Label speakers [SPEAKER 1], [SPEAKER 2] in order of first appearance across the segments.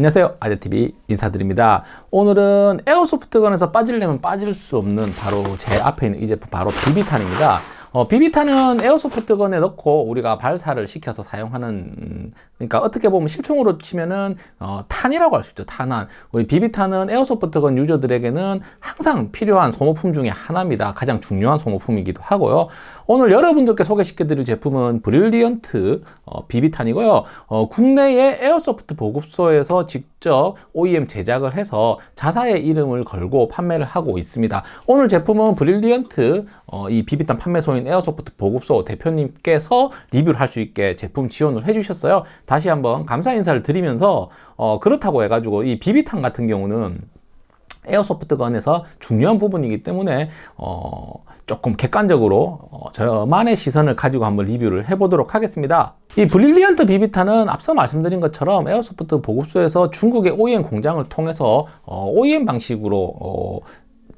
[SPEAKER 1] 안녕하세요. 아재TV 인사드립니다. 오늘은 에어소프트건에서 빠지려면 빠질 수 없는 바로 제 앞에 있는 이 제품 바로 비비탄입니다. 어, 비비탄은 에어소프트건에 넣고 우리가 발사를 시켜서 사용하는 음, 그러니까 어떻게 보면 실총으로 치면은 어, 탄이라고 할 수 있죠. 탄환. 우리 비비탄은 에어소프트건 유저들에게는 항상 필요한 소모품 중에 하나입니다. 가장 중요한 소모품이기도 하고요. 오늘 여러분들께 소개시켜드릴 제품은 브릴리언트 어, 비비탄이고요. 어, 국내의 에어소프트 보급소에서 직접 OEM 제작을 해서 자사의 이름을 걸고 판매를 하고 있습니다. 오늘 제품은 브릴리언트 어, 이 비비탄 판매소인 에어소프트 보급소 대표님께서 리뷰를 할 수 있게 제품 지원을 해주셨어요. 다시 한번 감사 인사를 드리면서 어, 그렇다고 해가지고 이 비비탄 같은 경우는 에어소프트건에서 중요한 부분이기 때문에 어, 조금 객관적으로 어, 저만의 시선을 가지고 한번 리뷰를 해보도록 하겠습니다. 이 브릴리언트 비비탄은 앞서 말씀드린 것처럼 에어소프트 보급소에서 중국의 OEM 공장을 통해서 어, OEM 방식으로 어,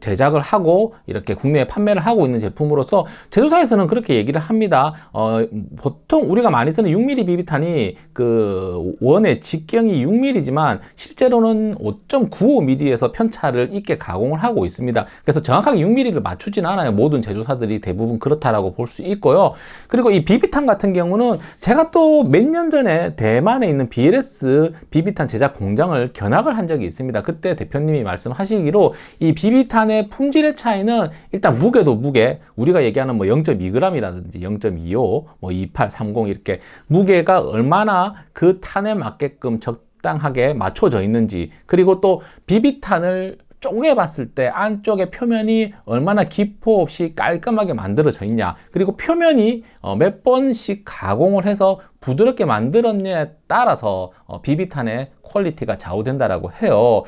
[SPEAKER 1] 제작을 하고 이렇게 국내에 판매를 하고 있는 제품으로서 제조사에서는 그렇게 얘기를 합니다. 어, 보통 우리가 많이 쓰는 6mm 비비탄이 그 원의 직경이 6mm지만 실제로는 5.95mm에서 편차를 있게 가공을 하고 있습니다. 그래서 정확하게 6mm를 맞추진 않아요. 모든 제조사들이 대부분 그렇다라고 볼 수 있고요. 그리고 이 비비탄 같은 경우는 제가 또 몇 년 전에 대만에 있는 BLS 비비탄 제작 공장을 견학을 한 적이 있습니다. 그때 대표님이 말씀하시기로 이 비비탄의 간의 품질의 차이는 일단 무게도 무게, 우리가 얘기하는 뭐 0.2g이라든지 0.25, 뭐 28, 30 이렇게 무게가 얼마나 그 탄에 맞게끔 적당하게 맞춰져 있는지, 그리고 또 비비탄을 쪼개 봤을 때 안쪽의 표면이 얼마나 기포 없이 깔끔하게 만들어져 있냐. 그리고 표면이 어, 몇 번씩 가공을 해서 부드럽게 만들었냐에 따라서 어, 비비탄의 퀄리티가 좌우된다라고 해요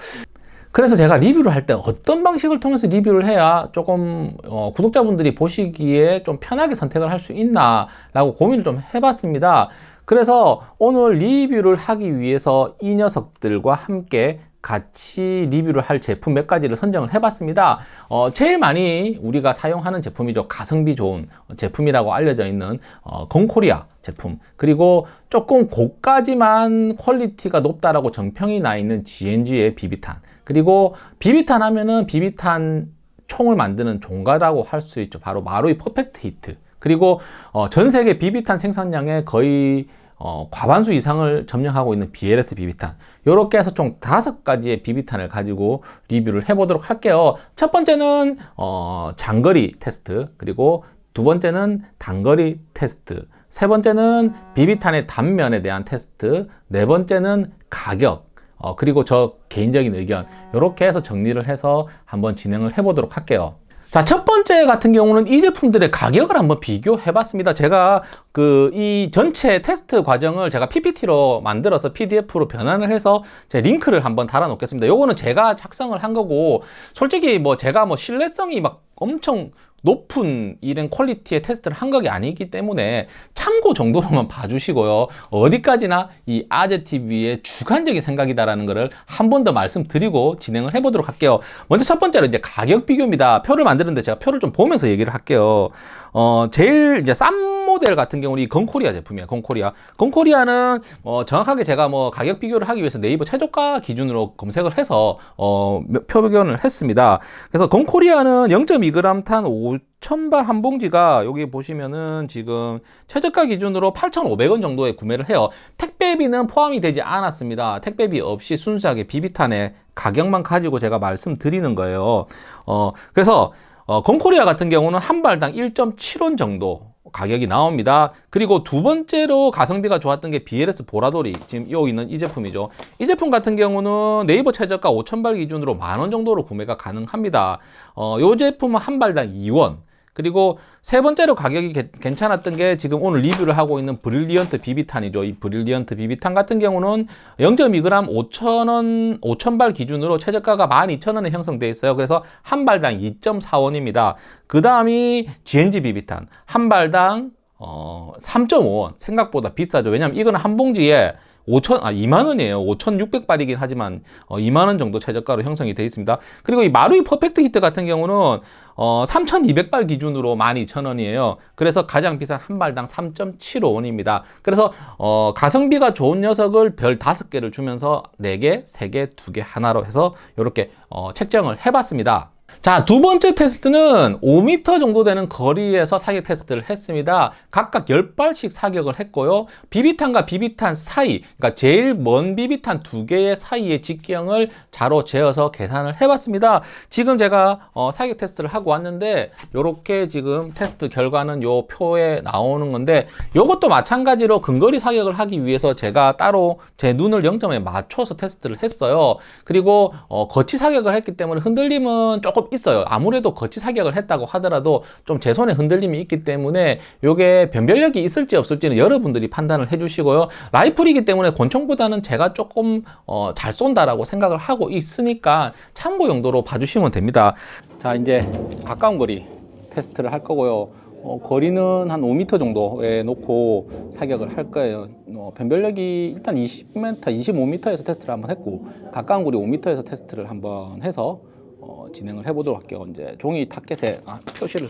[SPEAKER 1] 그래서 제가 리뷰를 할 때 어떤 방식을 통해서 리뷰를 해야 조금 어, 구독자분들이 보시기에 좀 편하게 선택을 할 수 있나 라고 고민을 좀 해봤습니다. 그래서 오늘 리뷰를 하기 위해서 이 녀석들과 함께 같이 리뷰를 할 제품 몇 가지를 선정을 해봤습니다. 어, 제일 많이 우리가 사용하는 제품이죠. 가성비 좋은 제품이라고 알려져 있는 어, 건코리아 제품. 그리고 조금 고까지만 퀄리티가 높다라고 정평이 나 있는 GNG의 비비탄. 그리고 비비탄 하면은 비비탄 총을 만드는 종가라고 할 수 있죠. 바로 마루이 퍼펙트 히트. 그리고 어, 전 세계 비비탄 생산량의 거의 어, 과반수 이상을 점령하고 있는 BLS 비비탄. 이렇게 해서 총 다섯 가지의 비비탄을 가지고 리뷰를 해보도록 할게요. 첫 번째는 어, 장거리 테스트, 그리고 두 번째는 단거리 테스트, 세 번째는 비비탄의 단면에 대한 테스트, 네 번째는 가격, 어, 그리고 저 개인적인 의견 이렇게 해서 정리를 해서 한번 진행을 해보도록 할게요. 자, 첫 번째 같은 경우는 이 제품들의 가격을 한번 비교해 봤습니다. 제가 그 이 전체 테스트 과정을 제가 PPT로 만들어서 PDF로 변환을 해서 제 링크를 한번 달아 놓겠습니다. 요거는 제가 작성을 한 거고 솔직히 뭐 제가 뭐 신뢰성이 막 엄청 높은 이런 퀄리티의 테스트를 한 것이 아니기 때문에 참고 정도로만 봐주시고요. 어디까지나 이 아재TV의 주관적인 생각이다라는 것을 한 번 더 말씀드리고 진행을 해보도록 할게요. 먼저 첫 번째로 이제 가격 비교입니다. 표를 만드는데 제가 표를 좀 보면서 얘기를 할게요. 어, 제일 이제 싼 모델 같은 경우는 이 건코리아 제품이에요. 건코리아. 건코리아는 어, 정확하게 제가 뭐 가격 비교를 하기 위해서 네이버 최저가 기준으로 검색을 해서 어, 표변을 했습니다. 그래서 건코리아는 0.2g 탄 5,000발 한 봉지가 여기 보시면은 지금 최저가 기준으로 8,500원 정도에 구매를 해요. 택배비는 포함이 되지 않았습니다. 택배비 없이 순수하게 비비탄의 가격만 가지고 제가 말씀드리는 거예요. 어, 그래서 어, 건코리아 같은 경우는 한 발당 1.7원 정도 가격이 나옵니다. 그리고 두 번째로 가성비가 좋았던 게 BLS 보라돌이 지금 여기 있는 이 제품이죠. 이 제품 같은 경우는 네이버 최저가 5,000발 기준으로 만 원 정도로 구매가 가능합니다. 어, 이 제품은 한 발당 2원. 그리고 세 번째로 가격이 게, 괜찮았던 게 지금 오늘 리뷰를 하고 있는 브릴리언트 비비탄이죠. 이 브릴리언트 비비탄 같은 경우는 0.2g 5,000원, 5,000발 기준으로 최저가가 12,000원에 형성되어 있어요. 그래서 한 발당 2.4원입니다. 그 다음이 GNG 비비탄. 한 발당 어, 3.5원. 생각보다 비싸죠. 왜냐면 이거는 한 봉지에 5천, 아, 2만 원이에요. 5,600발이긴 하지만, 어, 2만 원 정도 최저가로 형성이 되어 있습니다. 그리고 이 마루이 퍼펙트 히트 같은 경우는, 어, 3,200발 기준으로 12,000원이에요. 그래서 가장 비싼 한 발당 3.75원입니다. 그래서, 어, 가성비가 좋은 녀석을 별 5개를 주면서 4개, 3개, 2개, 하나로 해서 이렇게, 어, 책정을 해봤습니다. 자, 두 번째 테스트는 5m 정도 되는 거리에서 사격 테스트를 했습니다. 각각 10발씩 사격을 했고요. 비비탄과 비비탄 사이, 그러니까 제일 먼 비비탄 두 개의 사이의 직경을 자로 재어서 계산을 해봤습니다. 지금 제가 어, 사격 테스트를 하고 왔는데, 요렇게 지금 테스트 결과는 요 표에 나오는 건데, 요것도 마찬가지로 근거리 사격을 하기 위해서 제가 따로 제 눈을 0점에 맞춰서 테스트를 했어요. 그리고 어, 거치 사격을 했기 때문에 흔들림은 조금 있어요. 아무래도 거치 사격을 했다고 하더라도 좀 제 손에 흔들림이 있기 때문에 요게 변별력이 있을지 없을지는 여러분들이 판단을 해주시고요. 라이플이기 때문에 권총보다는 제가 조금 어, 잘 쏜다라고 생각을 하고 있으니까 참고 용도로 봐주시면 됩니다. 자 이제 가까운 거리 테스트를 할 거고요. 어, 거리는 한 5m 정도에 놓고 사격을 할 거예요. 어, 변별력이 일단 20m, 25m에서 테스트를 한번 했고 가까운 거리 5m에서 테스트를 한번 해서 어, 진행을 해보도록 할게요. 이제 종이 타켓에 아, 표시를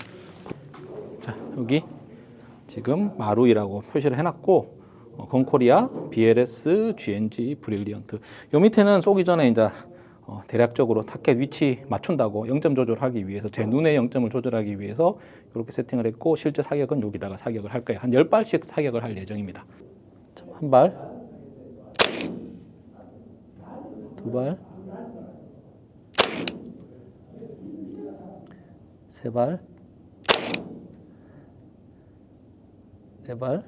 [SPEAKER 1] 자 여기 지금 마루이라고 표시를 해놨고 어, 건코리아, BLS, GNG, 브릴리언트 요 밑에는 쏘기 전에 이제 어, 대략적으로 타켓 위치 맞춘다고 0점 조절하기 위해서 제 눈의 0점을 조절하기 위해서 이렇게 세팅을 했고 실제 사격은 여기다가 사격을 할 거예요. 한 10발씩 사격을 할 예정입니다. 자, 한 발, 두 발, 세 발, 네 발,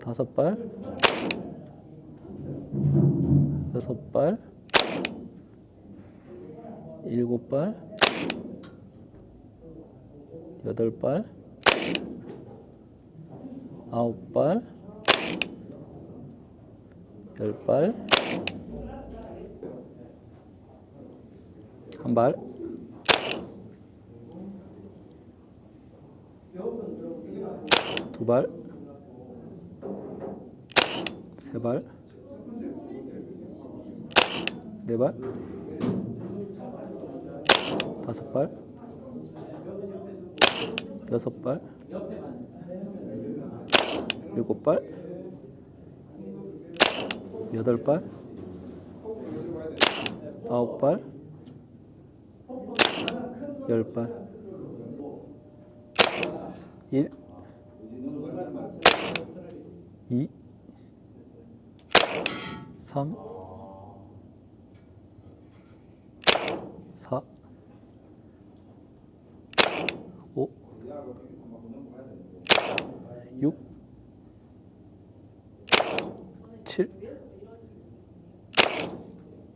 [SPEAKER 1] 다섯 발, 여섯 발, 일곱 발, 여덟 발, 아홉 발, 열 발, 한 발, 두 발, 세 발, 네 발, 다섯 발, 여섯 발, 일곱 발, 여덟 발, 아홉 발, 열 발, 일, 이, 삼, 사, 오, 육, 칠,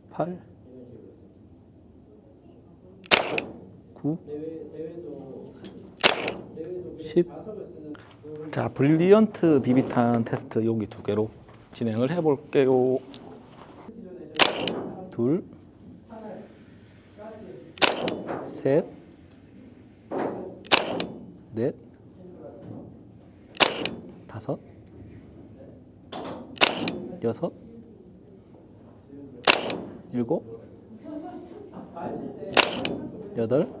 [SPEAKER 1] 팔, 구, 십. 자, 브릴리언트 비비탄 테스트 여기 두 개로 진행을 해볼게요. 둘, 셋, 넷, 다섯, 여섯, 일곱, 여덟,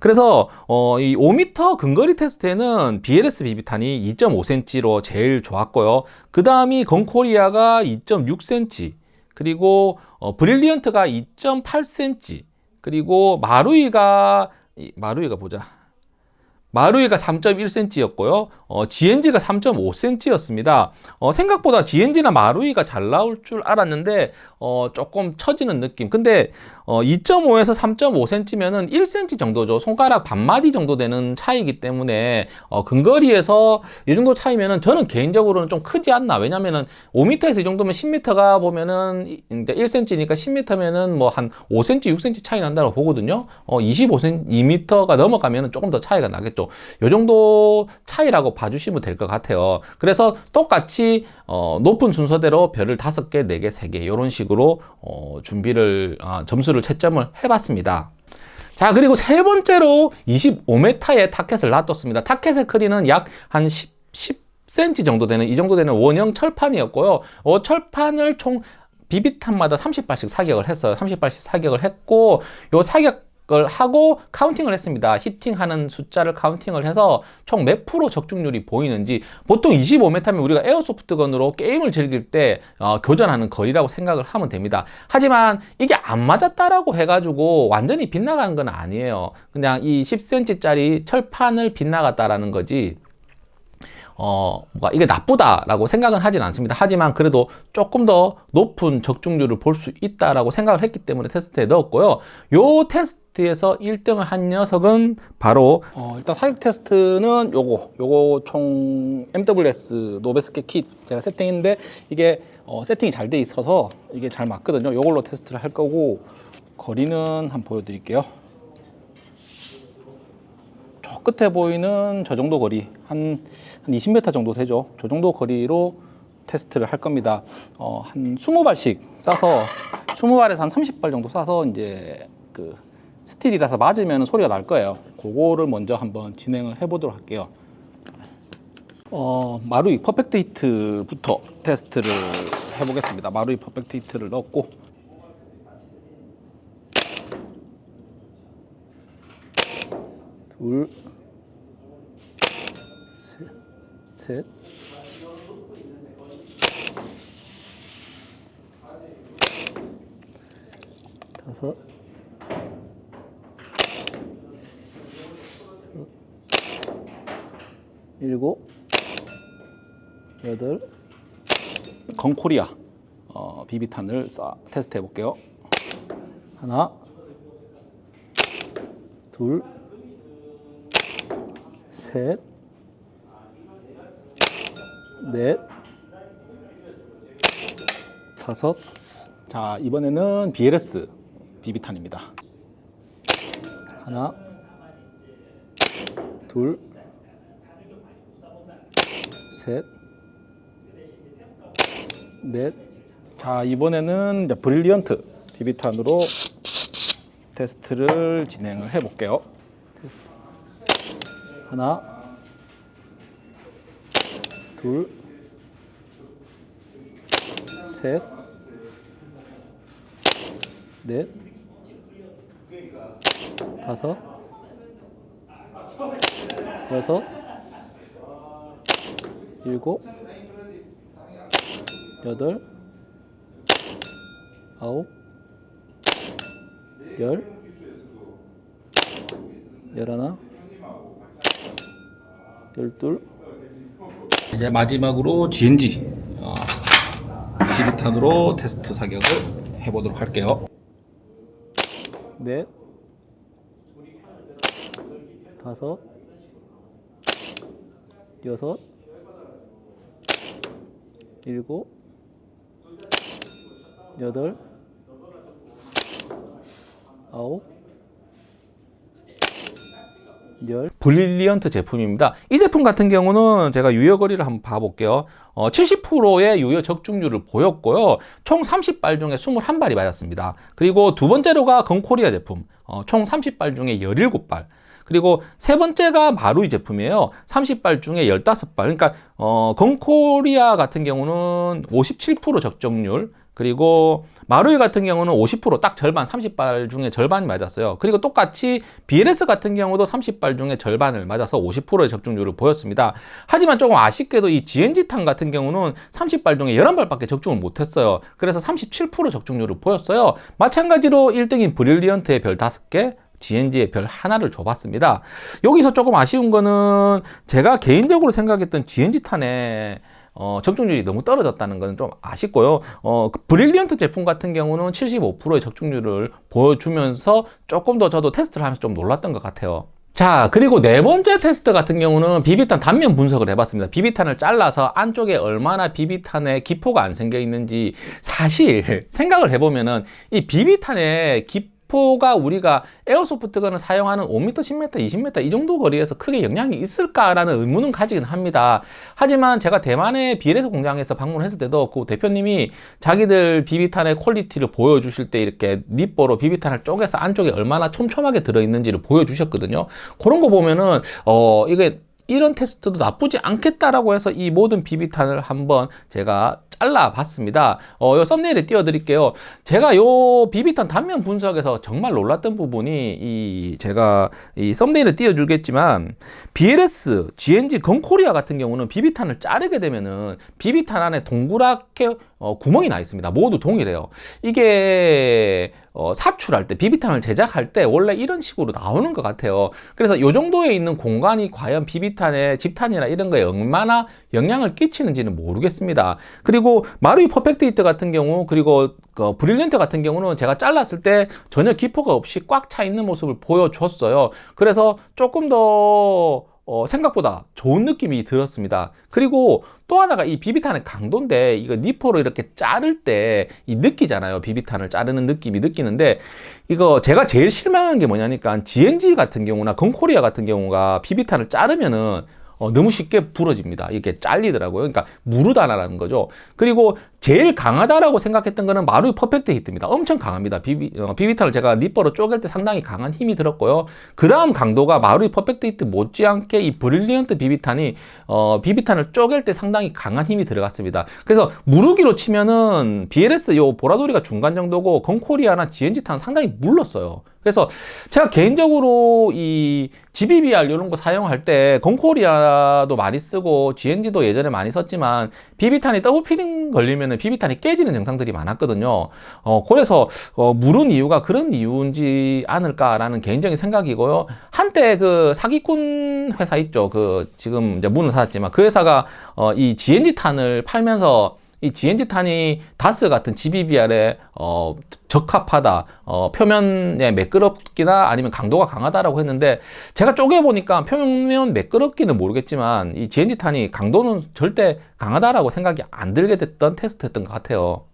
[SPEAKER 1] 그래서 어, 이 5m 근거리 테스트에는 BLS 비비탄이 2.5cm로 제일 좋았고요. 그 다음이 건코리아가 2.6cm, 그리고 어, 브릴리언트가 2.8cm, 그리고 마루이가 이- 마루이가 보자. 마루이가 3.1cm였고요. 어, GNG가 3.5cm였습니다. 어, 생각보다 GNG나 마루이가 잘 나올 줄 알았는데 어, 조금 처지는 느낌. 근데 어, 2.5에서 3.5cm면은 1cm 정도죠. 손가락 반마디 정도 되는 차이기 때문에 어, 근거리에서 이 정도 차이면은 저는 개인적으로는 좀 크지 않나. 왜냐면은 5m에서 이 정도면 10m가 보면은 이- 그러니까 1cm니까 10m면은 뭐 한 5cm, 6cm 차이 난다고 보거든요. 어, 25cm, 2m가 넘어가면은 조금 더 차이가 나겠죠. 요 정도 차이라고 봐주시면 될 것 같아요. 그래서 똑같이 어, 높은 순서대로 별을 5개, 4개, 3개 이런 식으로 어, 준비를 아, 점수를 채점을 해봤습니다. 자 그리고 세 번째로 25m의 타켓을 놔뒀습니다. 타켓의 크기는 약 한 10, 10cm 정도 되는 이 정도 되는 원형 철판이었고요. 어, 철판을 총 비비탄마다 30발씩 사격을 했어요. 30발씩 사격을 했고 요 사격 을 하고 카운팅을 했습니다. 히팅하는 숫자를 카운팅을 해서 총 몇 프로 적중률이 보이는지 보통 25m면 우리가 에어소프트건으로 게임을 즐길 때 어, 교전하는 거리라고 생각을 하면 됩니다. 하지만 이게 안 맞았다라고 해가지고 완전히 빗나간 건 아니에요. 그냥 이 10cm짜리 철판을 빗나갔다라는 거지. 어, 뭔가 이게 나쁘다라고 생각은 하진 않습니다. 하지만 그래도 조금 더 높은 적중률을 볼 수 있다라고 생각을 했기 때문에 테스트에 넣었고요. 요 테스트에서 1등을 한 녀석은 바로
[SPEAKER 2] 어, 일단 사격 테스트는 요거 요거 총 MWS 노베스케 킷 제가 세팅했는데 이게 어, 세팅이 잘 돼 있어서 이게 잘 맞거든요 요걸로 테스트를 할 거고 거리는 한번 보여드릴게요 저 끝에 보이는 저 정도 거리 한, 한 20m 정도 되죠 저 정도 거리로 테스트를 할 겁니다 어, 한 20발씩 쏴서 20발에서 한 30발 정도 쏴서 이제 그 스틸이라서 맞으면 소리가 날 거예요. 그거를 먼저 한번 진행을 해보도록 할게요. 어, 마루이 퍼펙트 히트부터 테스트를 해보겠습니다. 마루이 퍼펙트 히트를 넣고 둘, 셋, 셋, 다섯, 일곱, 여덟, 건코리아 어, 비비탄을 쏴 테스트 해볼게요. 하나, 둘, 셋, 넷, 다섯. 자 이번에는 BLS 비비탄입니다. 하나, 둘, 셋, 넷. 자, 이번에는 브릴리언트 비비탄으로 테스트를 진행을 해 볼게요. 하나, 둘, 셋, 넷, 다섯, 여섯, 일곱, 여덟, 아홉, 열, 열하나, 열둘. 이제 마지막으로 GNG 어, 지리탄으로 테스트 사격을 해보도록 할게요. 넷, 다섯, 여섯, 일곱, 여덟, 아홉, 열.
[SPEAKER 1] 브릴리언트 제품입니다. 이 제품 같은 경우는 제가 유효 거리를 한번 봐볼게요. 어, 70%의 유효 적중률을 보였고요. 총 30발 중에 21발이 맞았습니다. 그리고 두 번째로가 건코리아 제품. 어, 총 30발 중에 17발. 그리고 세 번째가 마루이 제품이에요. 30발 중에 15발. 그러니까 어, 건코리아 같은 경우는 57% 적중률. 그리고 마루이 같은 경우는 50%딱 절반 30발 중에 절반이 맞았어요. 그리고 똑같이 BLS 같은 경우도 30발 중에 절반을 맞아서 50%의 적중률을 보였습니다. 하지만 조금 아쉽게도 이 GNG탄 같은 경우는 30발 중에 11발밖에 적중을 못했어요. 그래서 37% 적중률을 보였어요. 마찬가지로 1등인 브릴리언트의 별 5개, GNG에 별 하나를 줘봤습니다. 여기서 조금 아쉬운 거는 제가 개인적으로 생각했던 GNG 탄의 어, 적중률이 너무 떨어졌다는 건좀 아쉽고요. 어, 그 브릴리언트 제품 같은 경우는 75%의 적중률을 보여주면서 조금 더 저도 테스트를 하면서 좀 놀랐던 것 같아요. 자, 그리고 네 번째 테스트 같은 경우는 비비탄 단면 분석을 해봤습니다. 비비탄을 잘라서 안쪽에 얼마나 비비탄에 기포가 안 생겨 있는지 사실 생각을 해보면은 이 비비탄의 기 포가 우리가 에어소프트건을 사용하는 5m, 10m, 20m 이 정도 거리에서 크게 영향이 있을까라는 의문은 가지긴 합니다. 하지만 제가 대만의 BLS 공장에서 방문했을 때도 그 대표님이 자기들 비비탄의 퀄리티를 보여주실 때 이렇게 니뽀로 비비탄을 쪼개서 안쪽에 얼마나 촘촘하게 들어있는지를 보여주셨거든요. 그런 거 보면은 어 이게 이런 테스트도 나쁘지 않겠다라고 해서 이 모든 비비탄을 한번 제가 잘라 봤습니다. 어, 요 썸네일에 띄워 드릴게요. 제가 요 비비탄 단면 분석에서 정말 놀랐던 부분이 이 제가 이 썸네일에 띄워 주겠지만 BLS, GNG, 건코리아 같은 경우는 비비탄을 자르게 되면은 비비탄 안에 동그랗게 어, 구멍이 나 있습니다. 모두 동일해요. 이게 어, 사출할 때 비비탄을 제작할 때 원래 이런 식으로 나오는 것 같아요. 그래서 요 정도에 있는 공간이 과연 비비탄의 집탄이나 이런 거에 얼마나 영향을 끼치는지는 모르겠습니다. 그리고 마루이 퍼펙트 히트 같은 경우 그리고 그 브릴리언트 같은 경우는 제가 잘랐을 때 전혀 기포가 없이 꽉 차 있는 모습을 보여줬어요. 그래서 조금 더 어, 생각보다 좋은 느낌이 들었습니다. 그리고 또 하나가 이 비비탄의 강도인데 이거 니포로 이렇게 자를 때 이 느끼잖아요. 비비탄을 자르는 느낌이 느끼는데 이거 제가 제일 실망한 게 뭐냐니까 GNG 같은 경우나 건코리아 같은 경우가 비비탄을 자르면은 어, 너무 쉽게 부러집니다. 이렇게 잘리더라고요. 그러니까 무르다나라는 거죠. 그리고 제일 강하다라고 생각했던 거는 마루이 퍼펙트 히트입니다. 엄청 강합니다. 비비, 어, 비비탄을 제가 니퍼로 쪼갤 때 상당히 강한 힘이 들었고요. 그 다음 강도가 마루이 퍼펙트 히트 못지않게 이 브릴리언트 비비탄이 어, 비비탄을 쪼갤 때 상당히 강한 힘이 들어갔습니다. 그래서 무르기로 치면은 BLS 요 보라돌이가 중간 정도고 건코리아나 GNG 탄 상당히 물렀어요. 그래서 제가 개인적으로 이 GBBR 이런 거 사용할 때 건코리아도 많이 쓰고 GNG도 예전에 많이 썼지만 비비탄이 더블 피딩 걸리면 비비탄이 깨지는 증상들이 많았거든요. 어, 그래서 어, 물은 이유가 그런 이유인지 않을까라는 개인적인 생각이고요. 한때 그 사기꾼 회사 있죠. 그 지금 이제 문을 닫았지만 그 회사가 어, 이 GNG 탄을 팔면서 이 GNG 탄이 다스 같은 GBBR에 어, 적합하다, 어, 표면의 매끄럽기나 아니면 강도가 강하다라고 했는데 제가 쪼개 보니까 표면 매끄럽기는 모르겠지만 이 GNG 탄이 강도는 절대 강하다라고 생각이 안 들게 됐던 테스트였던 것 같아요.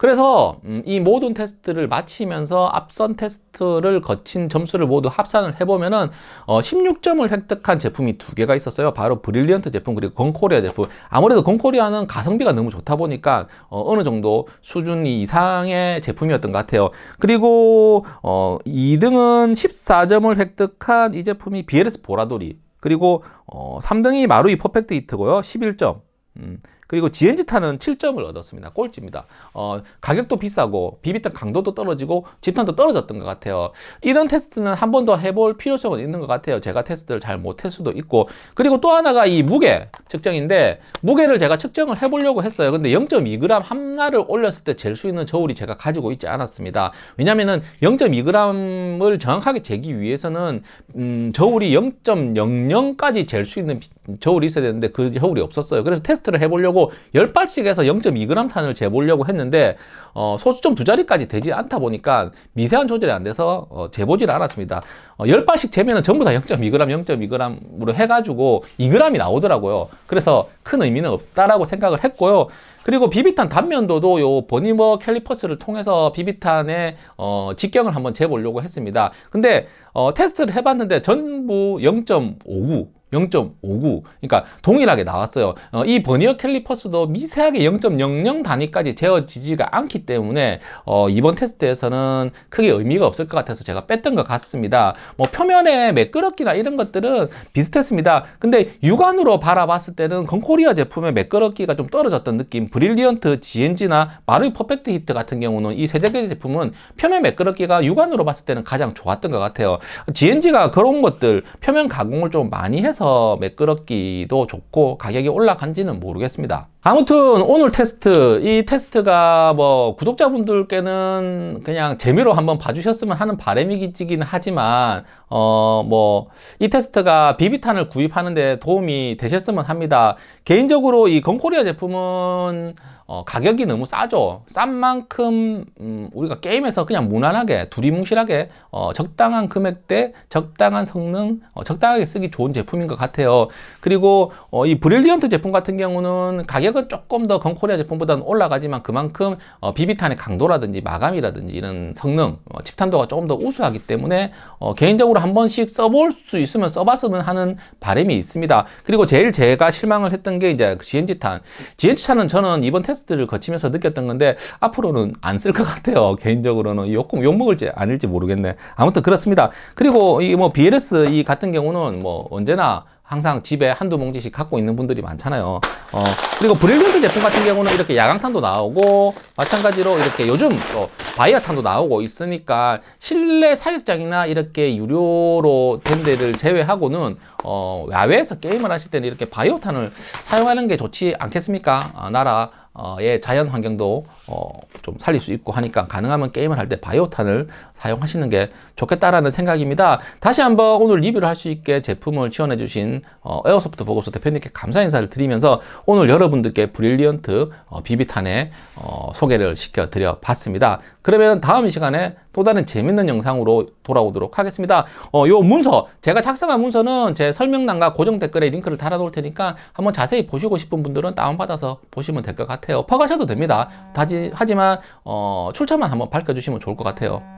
[SPEAKER 1] 그래서 음, 이 모든 테스트를 마치면서 앞선 테스트를 거친 점수를 모두 합산을 해보면은 어, 16점을 획득한 제품이 두 개가 있었어요. 바로 브릴리언트 제품 그리고 건코리아 제품. 아무래도 건코리아는 가성비가 너무 좋다 보니까 어, 느 정도 수준 이상의 제품이었던 것 같아요. 그리고 어, 2등은 14점을 획득한 이 제품이 BLS 보라돌이. 그리고 어, 3등이 마루이 퍼펙트 히트고요. 11점. 음, 그리고 GNG탄은 7점을 얻었습니다. 꼴찌입니다. 어, 가격도 비싸고 비비탄 강도도 떨어지고 집탄도 떨어졌던 것 같아요. 이런 테스트는 한 번 더 해볼 필요성은 있는 것 같아요. 제가 테스트를 잘 못할 수도 있고 그리고 또 하나가 이 무게 측정인데 무게를 제가 측정을 해보려고 했어요. 근데 0.2g 하나를 올렸을 때 잴 수 있는 저울이 제가 가지고 있지 않았습니다. 왜냐면은 0.2g을 정확하게 재기 위해서는 음, 저울이 0.00까지 잴 수 있는 저울이 있어야 되는데 그 저울이 없었어요. 그래서 테스트를 해보려고 10발씩 해서 0.2g 탄을 재보려고 했는데 어, 소수점 두 자리까지 되지 않다 보니까 미세한 조절이 안 돼서 어, 재보질 않았습니다. 어, 10발씩 재면은 전부 다 0.2g, 0.2g으로 해가지고 2g이 나오더라고요. 그래서 큰 의미는 없다라고 생각을 했고요. 그리고 비비탄 단면도도 요 버니머 캘리퍼스를 통해서 비비탄의 어, 직경을 한번 재보려고 했습니다. 근데 어, 테스트를 해봤는데 전부 0.59 0.59. 그러니까 동일하게 나왔어요. 어, 이 버니어 캘리퍼스도 미세하게 0.00 단위까지 재어지지가 않기 때문에 어, 이번 테스트에서는 크게 의미가 없을 것 같아서 제가 뺐던 것 같습니다. 뭐 표면에 매끄럽기나 이런 것들은 비슷했습니다. 근데 육안으로 바라봤을 때는 건코리아 제품의 매끄럽기가 좀 떨어졌던 느낌. 브릴리언트, GNG나 마루이 퍼펙트 히트 같은 경우는 이 세대계 제품은 표면 매끄럽기가 육안으로 봤을 때는 가장 좋았던 것 같아요. GNG가 그런 것들 표면 가공을 좀 많이 해서 매끄럽기도 좋고 가격이 올라간지는 모르겠습니다. 아무튼 오늘 테스트 이 테스트가 뭐 구독자분들께는 그냥 재미로 한번 봐주셨으면 하는 바람이긴 하지만 어 뭐 이 테스트가 비비탄을 구입하는데 도움이 되셨으면 합니다. 개인적으로 이 건코리아 제품은 어, 가격이 너무 싸죠. 싼 만큼 음, 우리가 게임에서 그냥 무난하게 두리뭉실하게 어, 적당한 금액대, 적당한 성능, 어, 적당하게 쓰기 좋은 제품인 것 같아요. 그리고 어, 이 브릴리언트 제품 같은 경우는 가격 은 조금 더 건코리아 제품보다는 올라가지만 그만큼 어, 비비탄의 강도라든지 마감이라든지 이런 성능, 어, 집탄도가 조금 더 우수하기 때문에 어, 개인적으로 한 번씩 써볼 수 있으면 써봤으면 하는 바람이 있습니다. 그리고 제일 제가 실망을 했던 게 이제 그 GNG탄. GNG탄은 저는 이번 테스트를 거치면서 느꼈던 건데 앞으로는 안 쓸 것 같아요. 개인적으로는 욕, 욕 먹을지 아닐지 모르겠네. 아무튼 그렇습니다. 그리고 이 뭐 BLS 이 같은 경우는 뭐 언제나 항상 집에 한두 몽지씩 갖고 있는 분들이 많잖아요. 어, 그리고 브릴리언트 제품 같은 경우는 이렇게 야광탄도 나오고, 마찬가지로 이렇게 요즘 또 바이아탄도 나오고 있으니까, 실내 사격장이나 이렇게 유료로 된 데를 제외하고는, 어, 야외에서 게임을 하실 때는 이렇게 바이오탄을 사용하는 게 좋지 않겠습니까? 아, 나라, 어, 의 자연 환경도 어, 좀 살릴 수 있고 하니까 가능하면 게임을 할 때 바이오탄을 사용하시는 게 좋겠다라는 생각입니다. 다시 한번 오늘 리뷰를 할 수 있게 제품을 지원해 주신 어, 에어소프트 보고서 대표님께 감사 인사를 드리면서 오늘 여러분들께 브릴리언트 어, 비비탄의 어, 소개를 시켜 드려 봤습니다. 그러면 다음 시간에 또 다른 재밌는 영상으로 돌아오도록 하겠습니다. 어, 요 문서, 제가 작성한 문서는 제 설명란과 고정 댓글에 링크를 달아 놓을 테니까 한번 자세히 보시고 싶은 분들은 다운받아서 보시면 될 것 같아요. 퍼가셔도 됩니다. 다 지, 하지만, 어, 출처만 한번 밝혀주시면 좋을 것 같아요.